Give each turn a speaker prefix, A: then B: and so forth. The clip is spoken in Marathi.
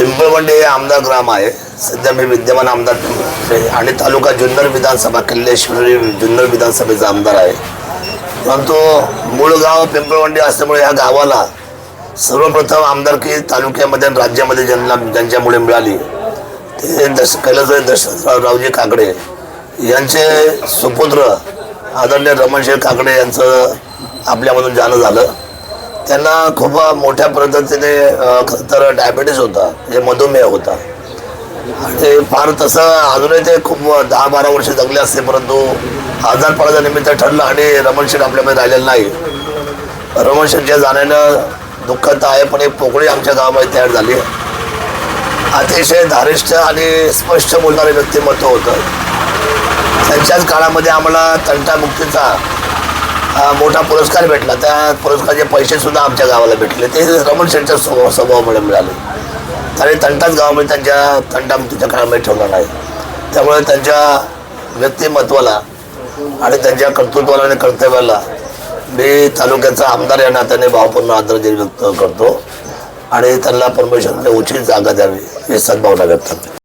A: पिंपळवंडी हे आमदार ग्राम आहे. सध्या मी विद्यमान आमदार आणि तालुका जुन्नर विधानसभा किल्लेश्वरी जुन्नर विधानसभेचा आमदार आहे. परंतु मूळ गाव पिंपळवंडी असल्यामुळे या गावाला सर्वप्रथम आमदारकी तालुक्यामध्ये आणि राज्यामध्ये ज्यांना ज्यांच्यामुळे मिळाली ते दश कैलासवाई दशरथराव रावजी काकडे यांचे सुपुत्र आदरणीय रमणशेर काकडे यांचं आपल्यामधून जाणं झालं. त्यांना खूप मोठ्या पद्धतीने खरं तर डायबिटीस होता म्हणजे मधुमेह होता. आणि फार तसं अजूनही ते खूप दहा बारा वर्ष जगले असते परंतु आजारपणाच्या निमित्त ठरलं आणि रमणशेठ आपल्यामध्ये राहिलेलं नाही. रमणशेठच्या जाण्यानं तर आहे पण एक पोकळी आमच्या गावामध्ये तयार झाली. अतिशय धारिष्ठ आणि स्पष्ट बोलणारे व्यक्तिमत्व होतं. त्यांच्याच काळामध्ये आम्हाला तंटामुक्तीचा मोठा पुरस्कार भेटला. त्या पुरस्काराचे पैसे सुद्धा आमच्या गावाला भेटले. ते रमण शेठच्या स्वभाव स्वभावामुळे मिळाले. आणि तंटाच गावामध्ये त्यांच्या तंटामुक्तीच्या काळामध्ये ठेवला नाही. त्यामुळे त्यांच्या व्यक्तिमत्वाला आणि त्यांच्या कर्तृत्वाला आणि कर्तव्याला मी तालुक्याचा आमदार या नात्याने भावपूर्ण आदर व्यक्त करतो. आणि त्यांना परमेश्वरने उचित जागा द्यावी हे सद्भावना व्यक्त करते.